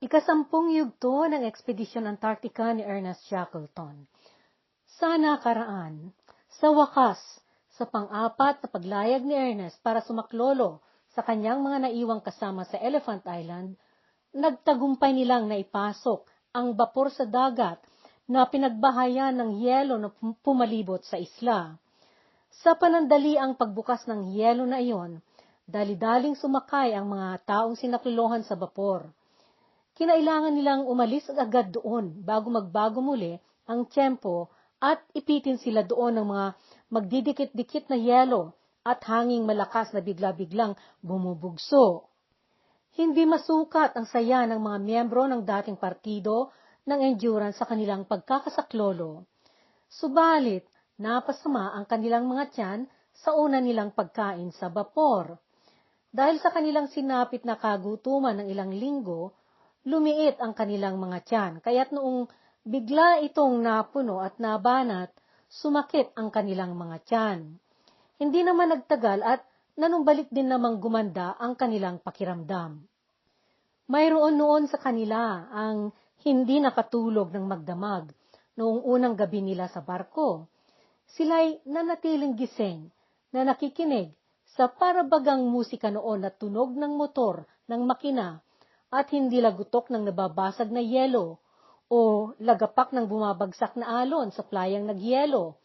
Ikasampung yugto ng Ekspedisyon Antarctica ni Ernest Shackleton. Sa nakaraan, sa wakas, sa pang-apat na paglayag ni Ernest para sumaklolo sa kanyang mga naiwang kasama sa Elephant Island, nagtagumpay nilang naipasok ang bapor sa dagat na pinagbahayan ng yelo na pumalibot sa isla. Sa panandali ang pagbukas ng yelo na iyon, dali-daling sumakay ang mga taong sinaklolohan sa bapor. Kinailangan nilang umalis agad doon bago magbago muli ang tiyempo at ipitin sila doon ng mga magdidikit-dikit na yelo at hanging malakas na bigla-biglang bumubugso. Hindi masukat ang saya ng mga miyembro ng dating partido ng endurance sa kanilang pagkakasaklolo. Subalit, napasama ang kanilang mga tiyan sa una nilang pagkain sa bapor. Dahil sa kanilang sinapit na kagutuman ng ilang linggo, lumiit ang kanilang mga tiyan, kaya't noong bigla itong napuno at nabanat, sumakit ang kanilang mga tiyan. Hindi naman nagtagal at nanumbalik din namang gumanda ang kanilang pakiramdam. Mayroon noon sa kanila ang hindi nakatulog ng magdamag noong unang gabi nila sa barko. Sila'y nanatiling gising na nakikinig sa parabagang musika noon na tunog ng motor ng makina at hindi lagutok ng nababasag na yelo o lagapak ng bumabagsak na alon sa playang nagyelo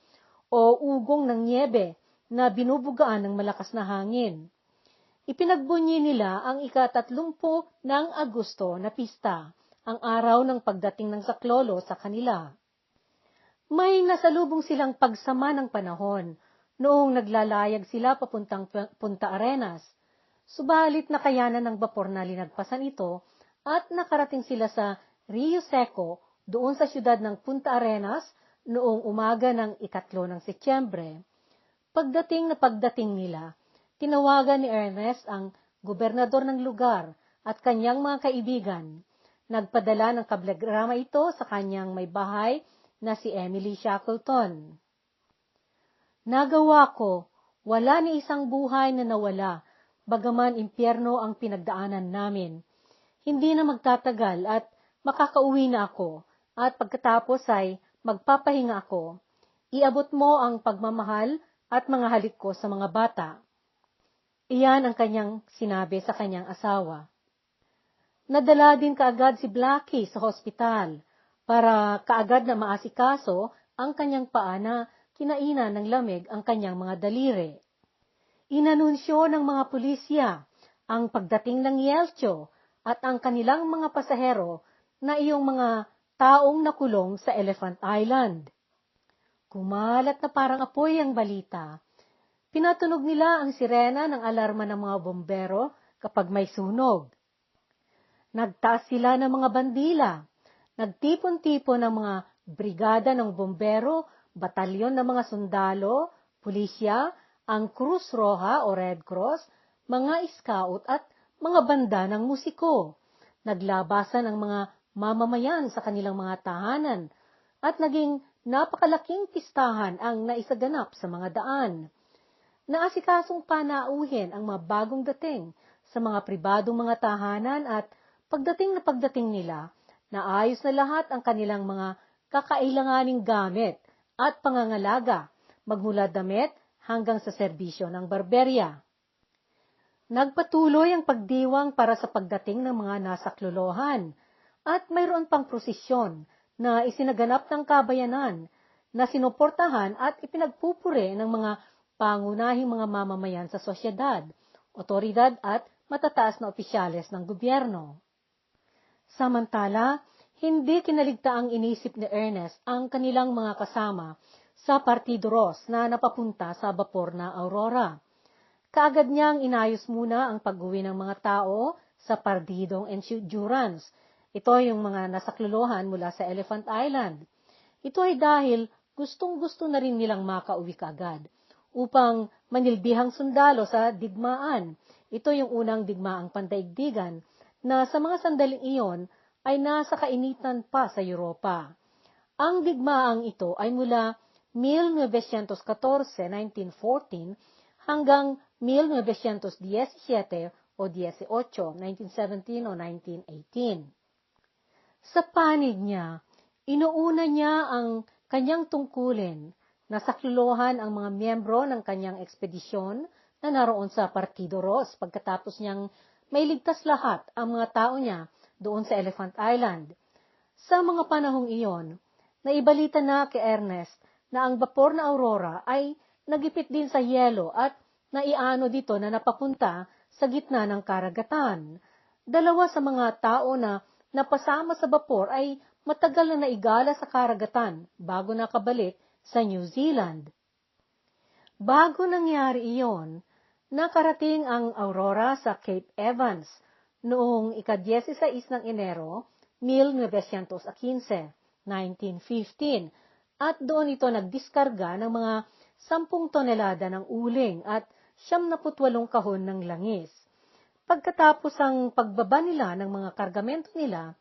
o ugong ng niebe na binubugaan ng malakas na hangin. Ipinagbunyi nila ang ikatatlumpo ng Agosto na pista, ang araw ng pagdating ng saklolo sa kanila. May nasalubong silang pagsama ng panahon noong naglalayag sila papuntang Punta Arenas. Subalit nakayanan ng bapor na linagpasan ito at nakarating sila sa Rio Seco doon sa siyudad ng Punta Arenas noong umaga ng ikatlo ng Setyembre. Pagdating na pagdating nila, tinawagan ni Ernest ang gobernador ng lugar at kanyang mga kaibigan. Nagpadala ng kablegrama ito sa kanyang may bahay na si Emily Shackleton. Nagawa ko, wala ni isang buhay na nawala, bagaman impyerno ang pinagdaanan namin. Hindi na magtatagal at makakauwi na ako, at pagkatapos ay magpapahinga ako. Iabot mo ang pagmamahal at mga halik ko sa mga bata. Iyan ang kanyang sinabi sa kanyang asawa. Nadala din kaagad si Blackie sa hospital para kaagad na maasikaso ang kanyang paa na kinainan ng lamig ang kanyang mga daliri. Inanunsyo ng mga pulisya ang pagdating ng Yelcho at ang kanilang mga pasahero na iyong mga taong nakulong sa Elephant Island. Kumalat na parang apoy ang balita. Pinatunog nila ang sirena ng alarma ng mga bombero kapag may sunog. Nagtaas sila ng mga bandila. Nagtipon-tipon ng mga brigada ng bombero batalyon ng mga sundalo, pulisya, ang Cruz Roja o Red Cross, mga scout at mga banda ng musiko. Naglabasan ang mga mamamayan sa kanilang mga tahanan at naging napakalaking pistahan ang naisaganap sa mga daan. Naasikasong panauhin ang mga bagong dating sa mga pribadong mga tahanan at pagdating na pagdating nila, naayos na lahat ang kanilang mga kakailanganing gamit at pangangalaga, magmula damit hanggang sa serbisyo ng barberya. Nagpatuloy ang pagdiwang para sa pagdating ng mga nasaklolohan at mayroon pang prosesyon na isinaganap ng kabayanan na sinuportahan at ipinagpupuri ng mga pangunahing mga mamamayan sa sosyedad, otoridad at matataas na opisyales ng gobyerno. Samantala, hindi kinaligtaang inisip ni Ernest ang kanilang mga kasama sa Partido Ros na napapunta sa bapor na Aurora. Kaagad niyang inayos muna ang pag-uwi ng mga tao sa Partidong Endurance. Ito yung mga nasakluluhan mula sa Elephant Island. Ito ay dahil gustong-gusto na rin nilang makauwi kaagad upang manilbihang sundalo sa digmaan. Ito yung unang digmaang pandaigdigan na sa mga sandaling iyon ay nasa kainitan pa sa Europa. Ang digmaang ito ay mula 1914, 1914 hanggang 1917 o 18, 1917 o 1918. Sa panig niya, inuuna niya ang kanyang tungkulin na saklolohan ang mga miyembro ng kanyang ekspedisyon na naroon sa Partido Ross pagkatapos niyang may ligtas lahat ang mga tao niya doon sa Elephant Island. Sa mga panahong iyon, naibalita na kay Ernest na ang bapor na Aurora ay nagipit din sa yelo at naiano dito na napapunta sa gitna ng karagatan. Dalawa sa mga tao na napasama sa bapor ay matagal na naigala sa karagatan bago nakabalik sa New Zealand. Bago nangyari iyon, nakarating ang Aurora sa Cape Evans noong ika-16 ng Enero, 1915, 1915, at doon ito nagdiskarga ng mga 10 tonelada ng uling at 78 kahon ng langis. Pagkatapos ang pagbaba nila ng mga kargamento nila,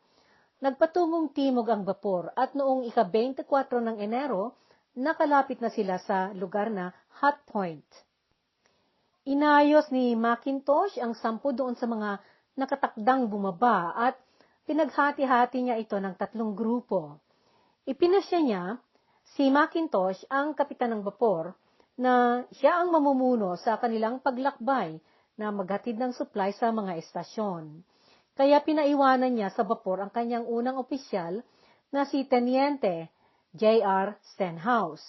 nagpatungong timog ang bapor at noong ika-24 ng Enero, nakalapit na sila sa lugar na Hot Point. Inayos ni Macintosh ang sampu doon sa mga nakatakdang bumaba at pinaghati-hati niya ito ng tatlong grupo. Ipinasya niya si Macintosh ang kapitan ng bapor na siya ang mamumuno sa kanilang paglakbay na maghatid ng supply sa mga estasyon. Kaya pinaiwanan niya sa bapor ang kanyang unang opisyal na si Teniente J.R. Stenhouse.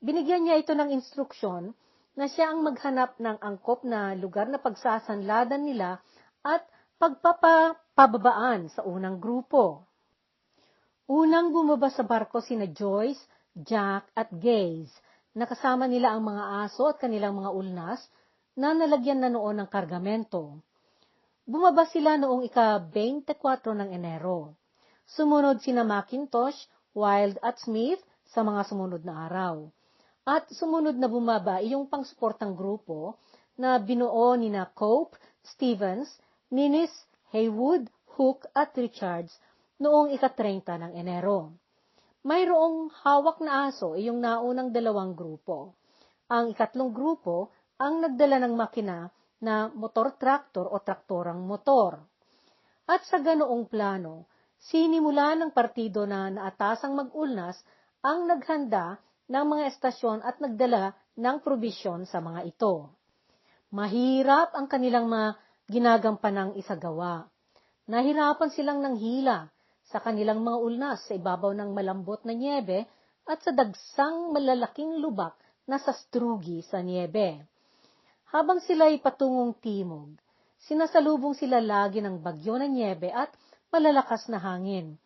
Binigyan niya ito ng instruksyon na siya ang maghanap ng angkop na lugar na pagsasanladan nila at pagpapababaan sa unang grupo. Unang bumaba sa barko sina Joyce, Jack at Gaze Nakasama nila ang mga aso at kanilang mga ulnas na nalagyan na noon ng kargamento. Bumaba sila noong ika-24 ng Enero. Sumunod sina Macintosh, Wild at Smith sa mga sumunod na araw. At sumunod na bumaba iyong pangsuportang grupo na binuo ni na Cope, Stevens, Ninis, Haywood, Hook at Richards noong ika-30 ng Enero mayroong hawak na aso iyong naunang dalawang grupo. Ang ikatlong grupo ang nagdala ng makina na motor-traktor o traktorang motor. At sa ganoong plano, sinimula ng partido na naatasang mag-ulnas ang naghanda ng mga estasyon at nagdala ng probisyon sa mga ito. Mahirap ang kanilang mga ginagampanang isagawa. Nahirapan silang ng hila sa kanilang mga ulnas sa ibabaw ng malambot na niebe at sa dagsang malalaking lubak na sastrugi sa niebe. Habang sila ay patungong timog, sinasalubong sila lagi ng bagyo na niebe at malalakas na hangin.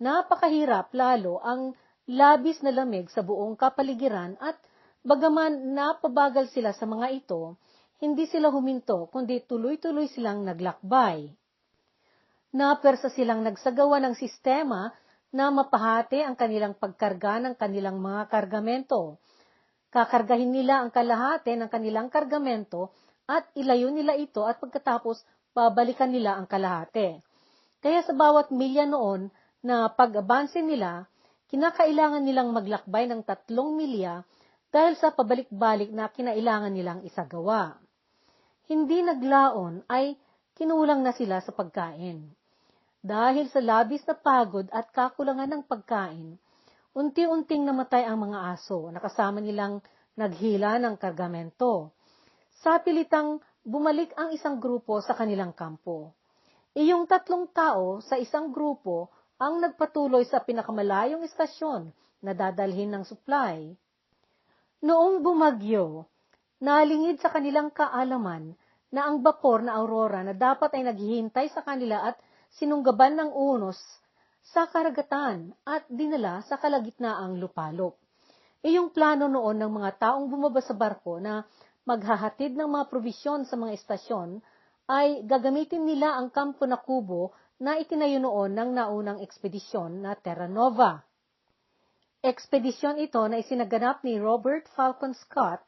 Napakahirap lalo ang labis na lamig sa buong kapaligiran at bagaman napabagal sila sa mga ito, hindi sila huminto kundi tuloy-tuloy silang naglakbay na persa silang nagsagawa ng sistema na mapahati ang kanilang pagkarga ng kanilang mga kargamento. Kakargahin nila ang kalahati ng kanilang kargamento at ilayo nila ito at pagkatapos babalikan nila ang kalahati. Kaya sa bawat milya noon na pag-abanse nila, kinakailangan nilang maglakbay ng tatlong milya dahil sa pabalik-balik na kinailangan nilang isagawa. Hindi naglaon ay kinulang na sila sa pagkain. Dahil sa labis na pagod at kakulangan ng pagkain, unti-unting namatay ang mga aso na kasama nilang naghila ng kargamento. Sa pilitang bumalik ang isang grupo sa kanilang kampo. Iyong tatlong tao sa isang grupo ang nagpatuloy sa pinakamalayong istasyon na dadalhin ng supply. Noong bumagyo, nalingid sa kanilang kaalaman na ang bapor na Aurora na dapat ay naghihintay sa kanila at sinunggaban ng unos sa karagatan at dinala sa kalagitnaang lupalop. Iyong plano noon ng mga taong bumaba sa barko na maghahatid ng mga probisyon sa mga estasyon ay gagamitin nila ang kampo na kubo na itinayo noon ng naunang ekspedisyon na Terra Nova. Ekspedisyon ito na isinaganap ni Robert Falcon Scott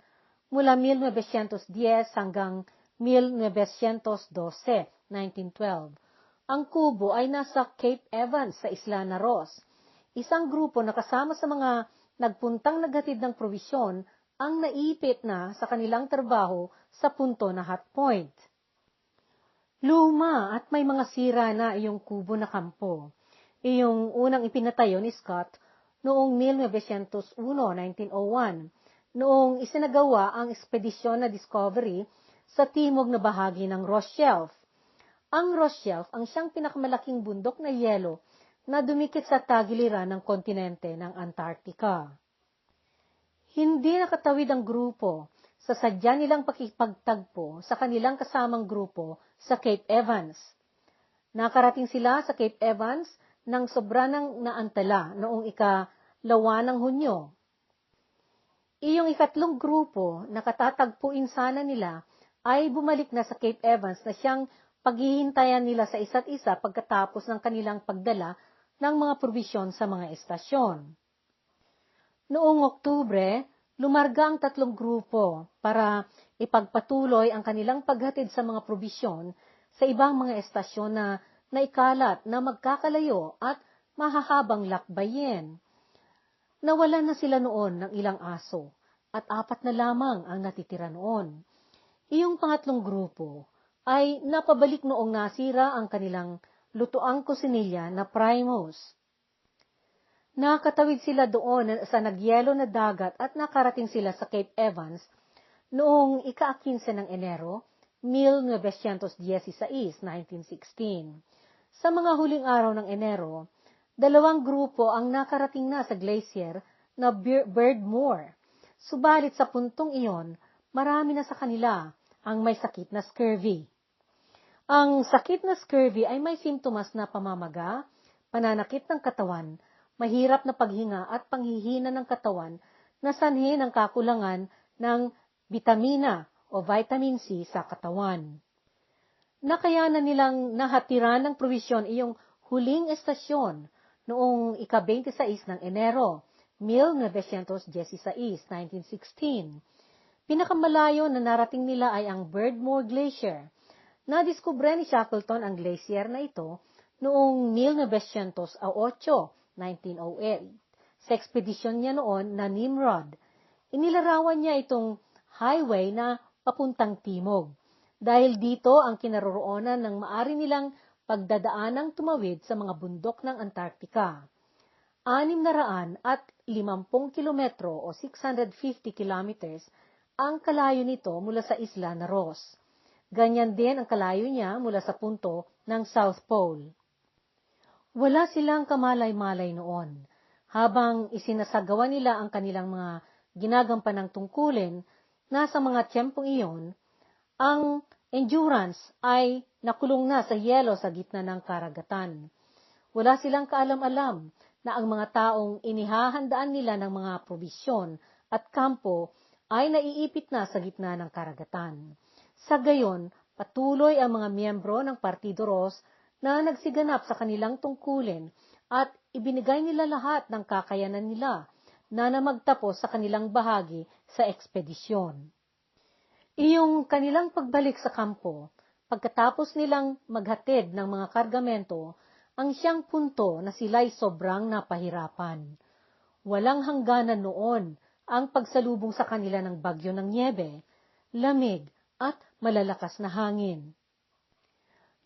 mula 1910 hanggang 1912, 1912 ang kubo ay nasa Cape Evans sa Isla Naros. Isang grupo na kasama sa mga nagpuntang naghatid ng provisyon ang naipit na sa kanilang trabaho sa punto na hot point. Luma at may mga sira na iyong kubo na kampo. Iyong unang ipinatayo ni Scott noong 1901, 1901, noong isinagawa ang ekspedisyon na Discovery sa timog na bahagi ng Ross Shelf. Ang Ross Shelf ang siyang pinakamalaking bundok na yelo na dumikit sa tagiliran ng kontinente ng Antarctica. Hindi nakatawid ang grupo sa sadya nilang pakipagtagpo sa kanilang kasamang grupo sa Cape Evans. Nakarating sila sa Cape Evans nang sobra ng naantala noong ika-lawa ng Hunyo. Iyong ikatlong grupo na katatagpuin sana nila ay bumalik na sa Cape Evans na siyang paghihintayan nila sa isa't isa pagkatapos ng kanilang pagdala ng mga probisyon sa mga estasyon. Noong Oktubre, lumarga ang tatlong grupo para ipagpatuloy ang kanilang paghatid sa mga probisyon sa ibang mga estasyon na naikalat na magkakalayo at mahahabang lakbayin. Nawalan na sila noon ng ilang aso at apat na lamang ang natitira noon. Iyong pangatlong grupo ay napabalik noong nasira ang kanilang lutoang kusinilya na primos. Nakatawid sila doon sa nagyelo na dagat at nakarating sila sa Cape Evans noong ika-15 ng Enero, 1916, 1916. Sa mga huling araw ng Enero, dalawang grupo ang nakarating na sa glacier na Birdmore. Subalit sa puntong iyon, marami na sa kanila ang may sakit na scurvy. Ang sakit na scurvy ay may simptomas na pamamaga, pananakit ng katawan, mahirap na paghinga at panghihina ng katawan na sanhi ng kakulangan ng bitamina o vitamin C sa katawan. Nakayanan nilang nahatiran ng provisyon iyong huling estasyon noong ika-26 ng Enero, 1916, 1916. Pinakamalayo na narating nila ay ang Birdmore Glacier. Nadiskubre ni Shackleton ang glacier na ito noong 1908 1908. Sa ekspedisyon niya noon na Nimrod, inilarawan niya itong highway na papuntang timog. Dahil dito ang kinaroroonan ng maari nilang pagdadaanang tumawid sa mga bundok ng Antarctica. Anim na raan at limampung kilometro o 650 kilometers ang kalayo nito mula sa isla na Ross. Ganyan din ang kalayo niya mula sa punto ng South Pole. Wala silang kamalay-malay noon. Habang isinasagawa nila ang kanilang mga ginagampanang tungkulin, nasa mga tiyempong iyon, ang endurance ay nakulong na sa yelo sa gitna ng karagatan. Wala silang kaalam-alam na ang mga taong inihahandaan nila ng mga probisyon at kampo ay naiipit na sa gitna ng karagatan. Sa gayon, patuloy ang mga miyembro ng Partido Ros na nagsiganap sa kanilang tungkulin at ibinigay nila lahat ng kakayanan nila na namagtapos sa kanilang bahagi sa ekspedisyon. Iyong kanilang pagbalik sa kampo, pagkatapos nilang maghatid ng mga kargamento, ang siyang punto na sila'y sobrang napahirapan. Walang hangganan noon ang pagsalubong sa kanila ng bagyo ng niebe, lamig at malalakas na hangin.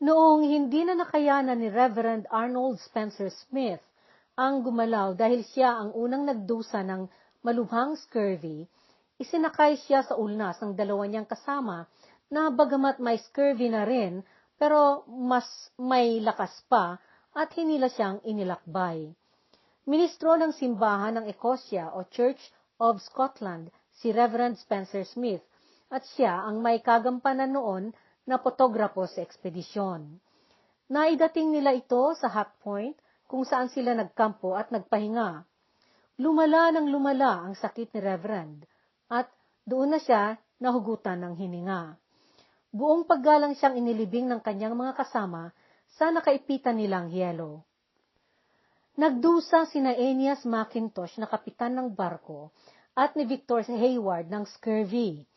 Noong hindi na nakayanan ni Reverend Arnold Spencer Smith ang gumalaw dahil siya ang unang nagdusa ng malubhang scurvy, isinakay siya sa ulnas ng dalawa niyang kasama na bagamat may scurvy na rin, pero mas may lakas pa at hinila siyang inilakbay. Ministro ng simbahan ng Ecosia o Church of Scotland si Reverend Spencer Smith at siya ang may kagampanan noon na potograpo sa ekspedisyon. Naidating nila ito sa Hot Point kung saan sila nagkampo at nagpahinga. Lumala ng lumala ang sakit ni Reverend at doon na siya nahugutan ng hininga. Buong paggalang siyang inilibing ng kanyang mga kasama sa nakaipitan nilang yelo. Nagdusa sina Enias Macintosh na kapitan ng barko at ni Victor Hayward ng scurvy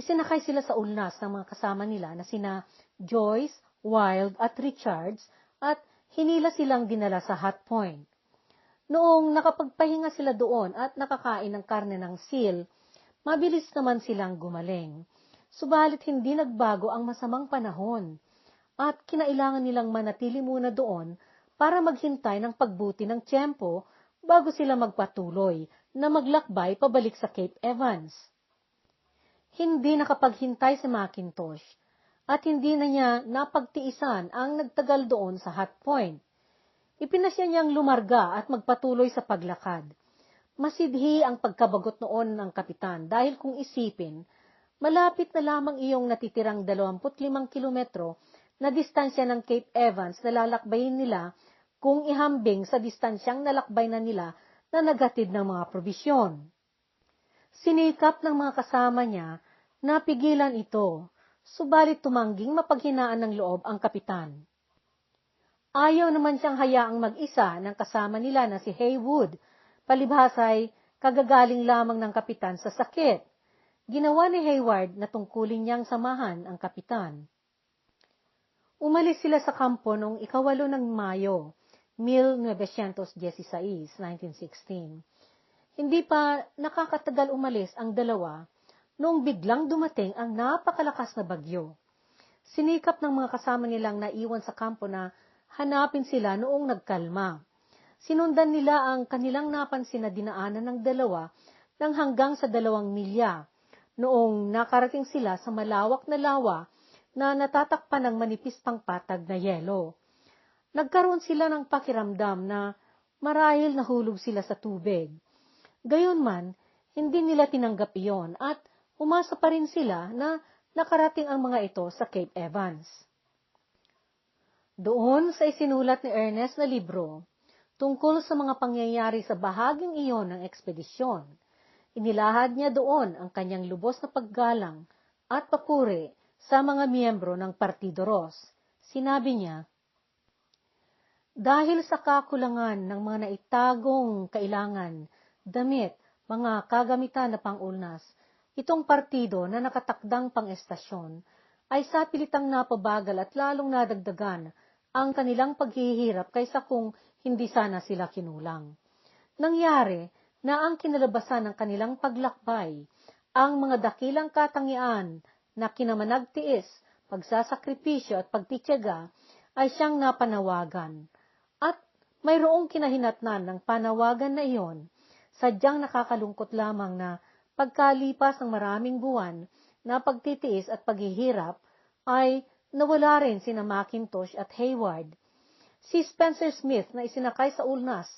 Isinakay sila sa ulnas ng mga kasama nila na sina Joyce, Wild at Richards at hinila silang dinala sa Hot Point. Noong nakapagpahinga sila doon at nakakain ng karne ng seal, mabilis naman silang gumaling. Subalit hindi nagbago ang masamang panahon at kinailangan nilang manatili muna doon para maghintay ng pagbuti ng tiyempo bago sila magpatuloy na maglakbay pabalik sa Cape Evans. Hindi nakapaghintay si Macintosh at hindi na niya napagtiisan ang nagtagal doon sa hot point. Ipinasya niyang lumarga at magpatuloy sa paglakad. Masidhi ang pagkabagot noon ng kapitan dahil kung isipin, malapit na lamang iyong natitirang 25 kilometro na distansya ng Cape Evans na lalakbayin nila kung ihambing sa distansyang nalakbay na nila na nagatid ng mga probisyon. Sinikap ng mga kasama niya na pigilan ito, subalit tumangging mapaghinaan ng loob ang kapitan. Ayaw naman siyang hayaang mag-isa ng kasama nila na si Haywood, palibhasay kagagaling lamang ng kapitan sa sakit. Ginawa ni Hayward na tungkulin niyang samahan ang kapitan. Umalis sila sa kampo noong ikawalo ng Mayo, 1916, 1916. Hindi pa nakakatagal umalis ang dalawa noong biglang dumating ang napakalakas na bagyo. Sinikap ng mga kasama nilang naiwan sa kampo na hanapin sila noong nagkalma. Sinundan nila ang kanilang napansin na dinaanan ng dalawa ng hanggang sa dalawang milya. Noong nakarating sila sa malawak na lawa na natatakpan ng manipis pang patag na yelo. Nagkaroon sila ng pakiramdam na marahil nahulog sila sa tubig. Gayunman, hindi nila tinanggap iyon at umasa pa rin sila na nakarating ang mga ito sa Cape Evans. Doon sa isinulat ni Ernest na libro, tungkol sa mga pangyayari sa bahaging iyon ng ekspedisyon, inilahad niya doon ang kanyang lubos na paggalang at papuri sa mga miyembro ng Partido Ros. Sinabi niya, Dahil sa kakulangan ng mga naitagong kailangan, damit, mga kagamitan na pangulnas, itong partido na nakatakdang pang-estasyon ay sa pilitang napabagal at lalong nadagdagan ang kanilang paghihirap kaysa kung hindi sana sila kinulang. Nangyari na ang kinalabasan ng kanilang paglakbay, ang mga dakilang katangian na kinamanagtiis, pagsasakripisyo at pagtityaga ay siyang napanawagan. At mayroong kinahinatnan ng panawagan na iyon, sadyang nakakalungkot lamang na pagkalipas ng maraming buwan na pagtitiis at paghihirap, ay nawala rin sina Macintosh at Hayward. Si Spencer Smith na isinakay sa ulnas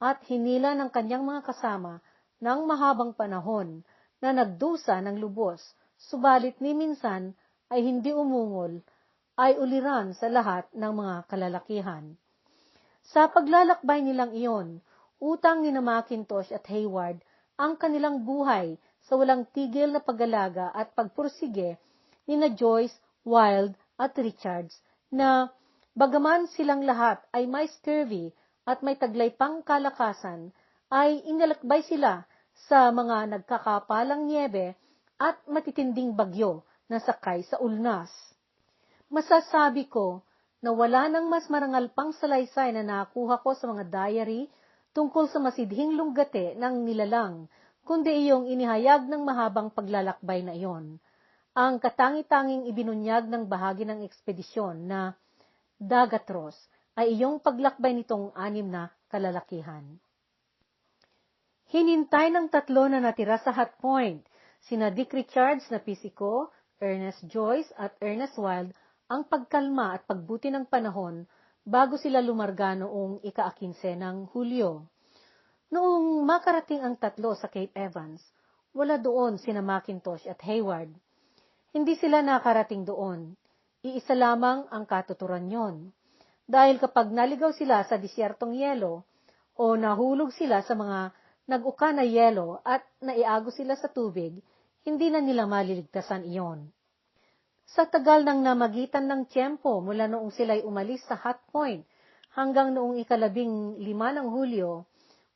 at hinila ng kanyang mga kasama ng mahabang panahon na nagdusa ng lubos subalit ni minsan ay hindi umungol, ay uliran sa lahat ng mga kalalakihan. Sa paglalakbay nilang iyon, utang ni na Macintosh at Hayward ang kanilang buhay sa walang tigil na pag-alaga at pagpursige ni na Joyce, Wild at Richards na bagaman silang lahat ay may scurvy at may taglay pang kalakasan, ay inalakbay sila sa mga nagkakapalang niebe at matitinding bagyo na sakay sa ulnas. Masasabi ko na wala nang mas marangal pang salaysay na nakuha ko sa mga diary tungkol sa masidhing lunggate ng nilalang, kundi iyong inihayag ng mahabang paglalakbay na iyon. Ang katangi-tanging ibinunyag ng bahagi ng ekspedisyon na Dagatros ay iyong paglakbay nitong anim na kalalakihan. Hinintay ng tatlo na natira sa Hot Point Sina Dick Richards na pisiko, Ernest Joyce at Ernest Wild ang pagkalma at pagbuti ng panahon bago sila lumarga noong ika-15 ng Hulyo. Noong makarating ang tatlo sa Cape Evans, wala doon sina Macintosh at Hayward. Hindi sila nakarating doon. Iisa lamang ang katuturan yon. Dahil kapag naligaw sila sa disyertong yelo o nahulog sila sa mga nag-uka na yelo at naiago sila sa tubig, hindi na nila maliligtasan iyon. Sa tagal ng namagitan ng tiyempo mula noong sila'y umalis sa hot point hanggang noong ikalabing lima ng Hulyo,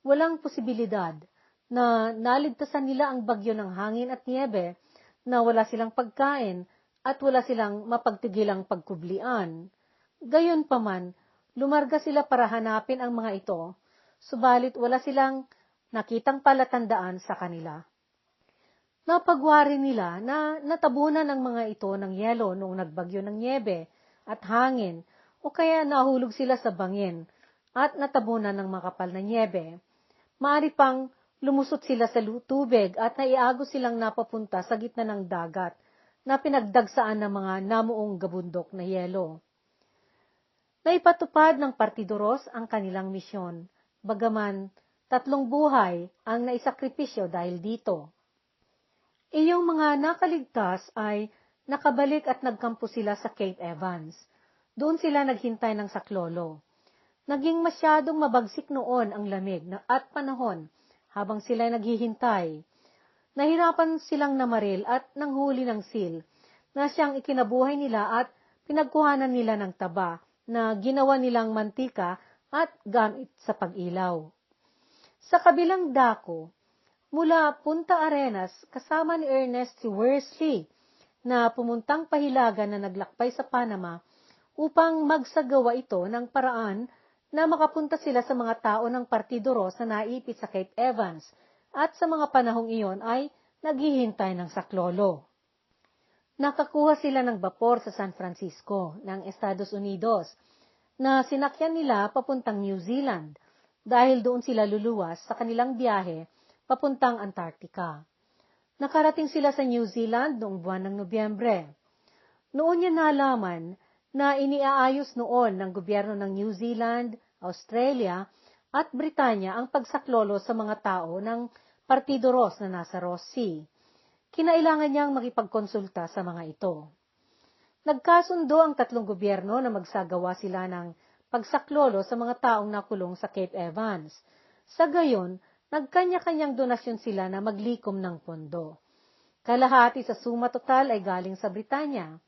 walang posibilidad na naligtasan nila ang bagyo ng hangin at niebe na wala silang pagkain at wala silang mapagtigilang pagkublian. Gayon pa man, lumarga sila para hanapin ang mga ito, subalit wala silang nakitang palatandaan sa kanila. Napagwari nila na natabunan ng mga ito ng yelo noong nagbagyo ng niebe at hangin o kaya nahulog sila sa bangin at natabunan ng makapal na nyebe. Maari pang lumusot sila sa tubig at naiago silang napapunta sa gitna ng dagat na pinagdagsaan ng mga namuong gabundok na yelo. Naipatupad ng Partidoros ang kanilang misyon, bagaman tatlong buhay ang naisakripisyo dahil dito. Iyong mga nakaligtas ay nakabalik at nagkampo sila sa Cape Evans. Doon sila naghintay ng saklolo. Naging masyadong mabagsik noon ang lamig at panahon habang sila naghihintay. Nahirapan silang namaril at nanghuli ng sil na siyang ikinabuhay nila at pinagkuhanan nila ng taba na ginawa nilang mantika at gamit sa pag-ilaw. Sa kabilang dako, mula Punta Arenas, kasama ni Ernest Worsley na pumuntang pahilagan na naglakbay sa Panama upang magsagawa ito ng paraan na makapunta sila sa mga tao ng Partido Ros na naipit sa Cape Evans at sa mga panahong iyon ay naghihintay ng saklolo. Nakakuha sila ng bapor sa San Francisco ng Estados Unidos na sinakyan nila papuntang New Zealand dahil doon sila luluwas sa kanilang biyahe papuntang Antarctica. Nakarating sila sa New Zealand noong buwan ng Nobyembre. Noon niya nalaman na iniaayos noon ng gobyerno ng New Zealand, Australia, at Britanya ang pagsaklolo sa mga tao ng Partido Ross na nasa Ross Sea kinailangan niyang makipagkonsulta sa mga ito. Nagkasundo ang tatlong gobyerno na magsagawa sila ng pagsaklolo sa mga taong nakulong sa Cape Evans. Sa gayon, nagkanya-kanyang donasyon sila na maglikom ng pondo. Kalahati sa suma total ay galing sa Britanya,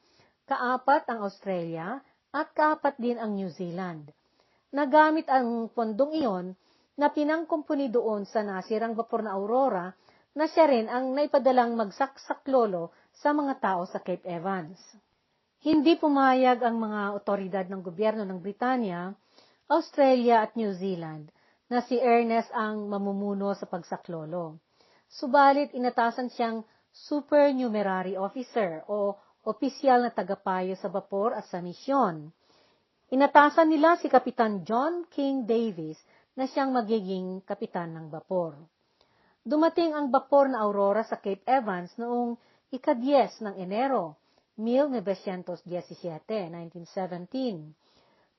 kaapat ang Australia, at kaapat din ang New Zealand. Nagamit ang pondong iyon na pinangkumpuni doon sa nasirang vapor na Aurora na siya rin ang naipadalang magsaksaklolo sa mga tao sa Cape Evans. Hindi pumayag ang mga otoridad ng gobyerno ng Britanya, Australia at New Zealand na si Ernest ang mamumuno sa pagsaklolo. Subalit inatasan siyang supernumerary officer o opisyal na tagapayo sa bapor at sa misyon. Inatasan nila si Kapitan John King Davis na siyang magiging kapitan ng bapor. Dumating ang bapor na Aurora sa Cape Evans noong ika-10 ng Enero, 1917, 1917.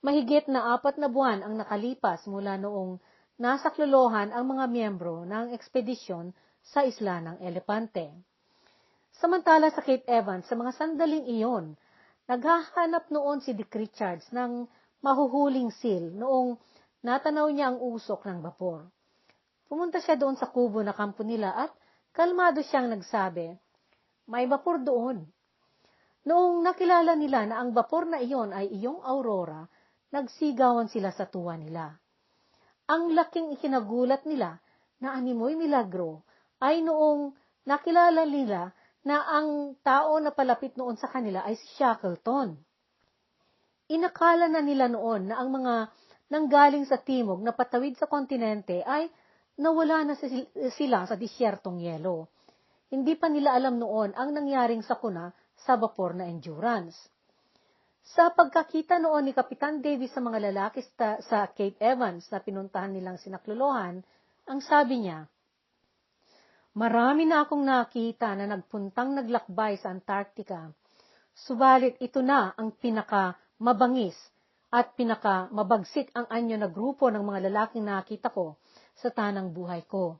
Mahigit na apat na buwan ang nakalipas mula noong nasaklolohan ang mga miyembro ng ekspedisyon sa isla ng Elepante. Samantala sa Cape Evans, sa mga sandaling iyon, naghahanap noon si Dick Richards ng mahuhuling seal noong natanaw niya ang usok ng bapor. Pumunta siya doon sa kubo na kampo nila at kalmado siyang nagsabi, may vapor doon. Noong nakilala nila na ang vapor na iyon ay iyong aurora, nagsigawan sila sa tuwa nila. Ang laking ikinagulat nila na animoy milagro ay noong nakilala nila na ang tao na palapit noon sa kanila ay si Shackleton. Inakala na nila noon na ang mga nanggaling sa timog na patawid sa kontinente ay nawala na sila sa disyertong yelo. Hindi pa nila alam noon ang nangyaring sakuna sa vapor na endurance. Sa pagkakita noon ni Kapitan Davis sa mga lalaki sa Cape Evans na pinuntahan nilang sinaklolohan, ang sabi niya, Marami na akong nakita na nagpuntang naglakbay sa Antarctica, subalit ito na ang pinaka mabangis at pinaka mabagsik ang anyo na grupo ng mga lalaking nakita ko sa tanang buhay ko.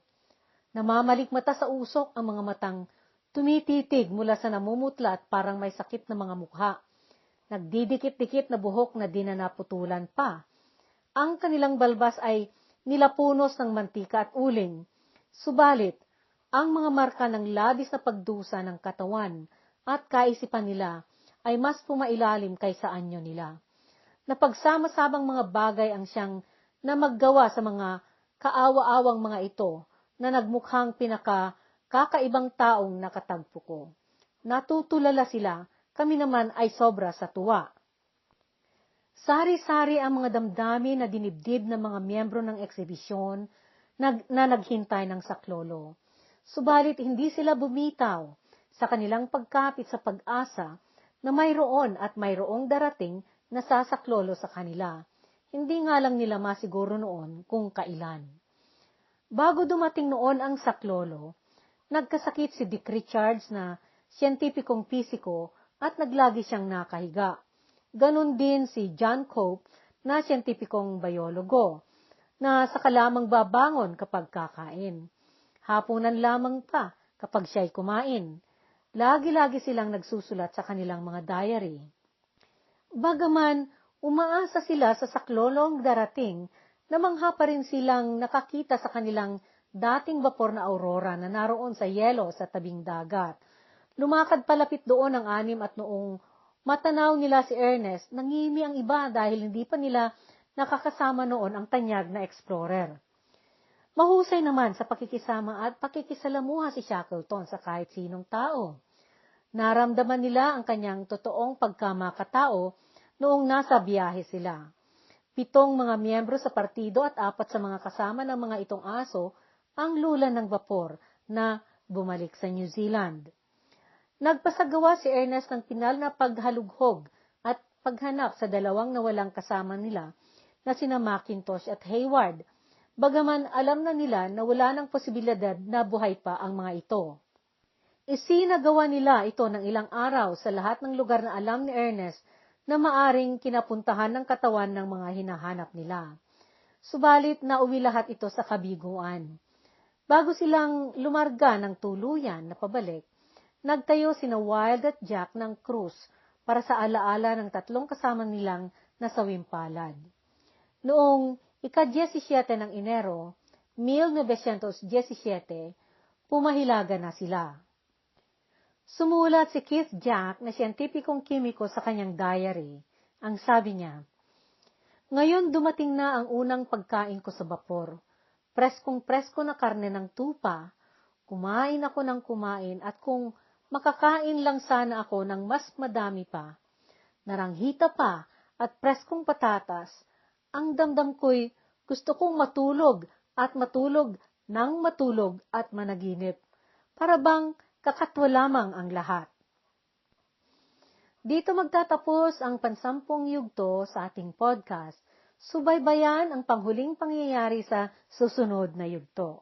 Namamalikmata sa usok ang mga matang tumititig mula sa namumutla at parang may sakit na mga mukha. Nagdidikit-dikit na buhok na di na naputulan pa. Ang kanilang balbas ay nilapunos ng mantika at uling. Subalit, ang mga marka ng labis na pagdusa ng katawan at kaisipan nila ay mas pumailalim kaysa anyo nila. Napagsama-sabang mga bagay ang siyang na maggawa sa mga kaawa-awang mga ito na nagmukhang pinaka kakaibang taong nakatagpo ko. Natutulala sila, kami naman ay sobra sa tuwa. Sari-sari ang mga damdami na dinibdib ng mga miyembro ng eksibisyon na, na naghintay ng saklolo. Subalit hindi sila bumitaw sa kanilang pagkapit sa pag-asa na mayroon at mayroong darating na sasaklolo sa kanila. hindi nga lang nila masiguro noon kung kailan. Bago dumating noon ang saklolo, nagkasakit si Dick Richards na siyentipikong pisiko at naglagi siyang nakahiga. Ganon din si John Cope na siyentipikong biologo na saka lamang babangon kapag kakain. Hapunan lamang pa kapag siya'y kumain. Lagi-lagi silang nagsusulat sa kanilang mga diary. Bagaman umaasa sila sa saklolong darating na mangha pa rin silang nakakita sa kanilang dating vapor na aurora na naroon sa yelo sa tabing dagat. Lumakad palapit doon ang anim at noong matanaw nila si Ernest, nangimi ang iba dahil hindi pa nila nakakasama noon ang tanyag na explorer. Mahusay naman sa pakikisama at pakikisalamuha si Shackleton sa kahit sinong tao. Naramdaman nila ang kanyang totoong pagkamakatao noong nasa biyahe sila. Pitong mga miyembro sa partido at apat sa mga kasama ng mga itong aso ang lula ng vapor na bumalik sa New Zealand. Nagpasagawa si Ernest ng pinal na paghalughog at paghanap sa dalawang nawalang kasama nila na sina Macintosh at Hayward, bagaman alam na nila na wala ng posibilidad na buhay pa ang mga ito. Isinagawa nila ito ng ilang araw sa lahat ng lugar na alam ni Ernest na maaring kinapuntahan ng katawan ng mga hinahanap nila. Subalit nauwi lahat ito sa kabiguan. Bago silang lumarga ng tuluyan na pabalik, nagtayo sina Wild at Jack ng krus para sa alaala ng tatlong kasama nilang nasawim palad. Noong ika-17 ng Enero, 1917, pumahilaga na sila. Sumulat si Keith Jack na siyentipikong kimiko sa kanyang diary. Ang sabi niya, Ngayon dumating na ang unang pagkain ko sa bapor. Preskong-presko na karne ng tupa. Kumain ako ng kumain at kung makakain lang sana ako ng mas madami pa, naranghita pa at preskong patatas, ang damdam ko'y gusto kong matulog at matulog nang matulog at managinip. Para bang kakatwa lamang ang lahat. Dito magtatapos ang pansampung yugto sa ating podcast. Subaybayan ang panghuling pangyayari sa susunod na yugto.